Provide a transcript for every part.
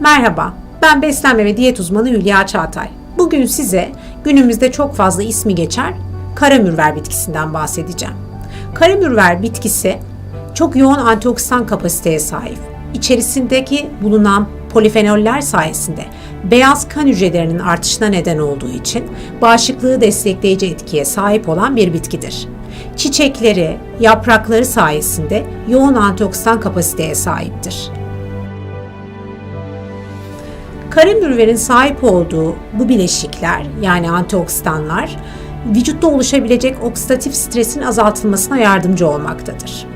Merhaba, ben beslenme ve diyet uzmanı Hülya Çağatay. Bugün size günümüzde çok fazla ismi geçer karamürver bitkisinden bahsedeceğim. Karamürver bitkisi çok yoğun antioksidan kapasiteye sahip. İçerisindeki bulunan polifenoller sayesinde beyaz kan hücrelerinin artışına neden olduğu için bağışıklığı destekleyici etkiye sahip olan bir bitkidir. Çiçekleri, yaprakları sayesinde yoğun antioksidan kapasiteye sahiptir. Karamürverin sahip olduğu bu bileşikler yani antioksidanlar vücutta oluşabilecek oksidatif stresin azaltılmasına yardımcı olmaktadır.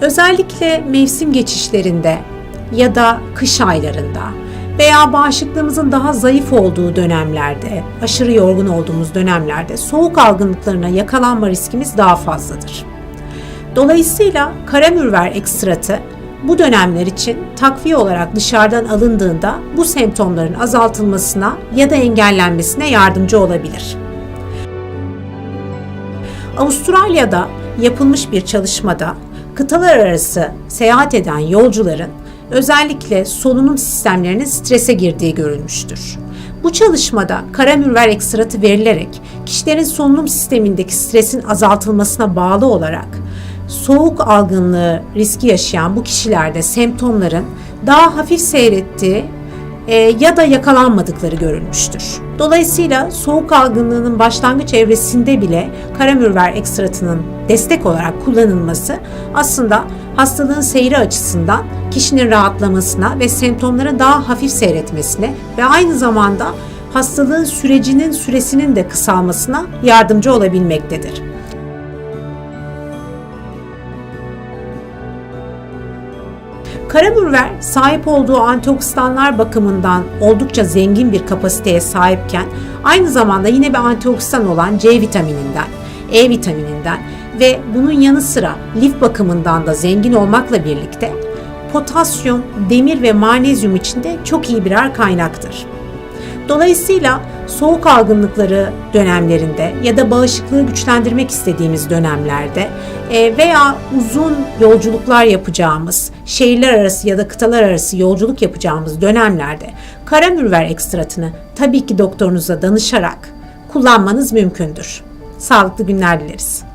Özellikle mevsim geçişlerinde ya da kış aylarında veya bağışıklığımızın daha zayıf olduğu dönemlerde, aşırı yorgun olduğumuz dönemlerde soğuk algınlıklarına yakalanma riskimiz daha fazladır. Dolayısıyla karamürver ekstratı bu dönemler için takviye olarak dışarıdan alındığında bu semptomların azaltılmasına ya da engellenmesine yardımcı olabilir. Avustralya'da yapılmış bir çalışmada kıtalar arası seyahat eden yolcuların özellikle solunum sistemlerinin strese girdiği görülmüştür. Bu çalışmada karamürver ekstratı verilerek kişilerin solunum sistemindeki stresin azaltılmasına bağlı olarak soğuk algınlığı riski yaşayan bu kişilerde semptomların daha hafif seyrettiği e, ya da yakalanmadıkları görülmüştür. Dolayısıyla soğuk algınlığının başlangıç evresinde bile karamürver ekstratının destek olarak kullanılması aslında hastalığın seyri açısından kişinin rahatlamasına ve semptomların daha hafif seyretmesine ve aynı zamanda hastalığın sürecinin süresinin de kısalmasına yardımcı olabilmektedir. Karamürver sahip olduğu antioksidanlar bakımından oldukça zengin bir kapasiteye sahipken aynı zamanda yine bir antioksidan olan C vitamininden, E vitamininden ve bunun yanı sıra lif bakımından da zengin olmakla birlikte potasyum, demir ve magnezyum içinde çok iyi birer kaynaktır. Dolayısıyla soğuk algınlıkları dönemlerinde ya da bağışıklığı güçlendirmek istediğimiz dönemlerde e, veya uzun yolculuklar yapacağımız, şehirler arası ya da kıtalar arası yolculuk yapacağımız dönemlerde karamürver ekstratını tabii ki doktorunuza danışarak kullanmanız mümkündür. Sağlıklı günler dileriz.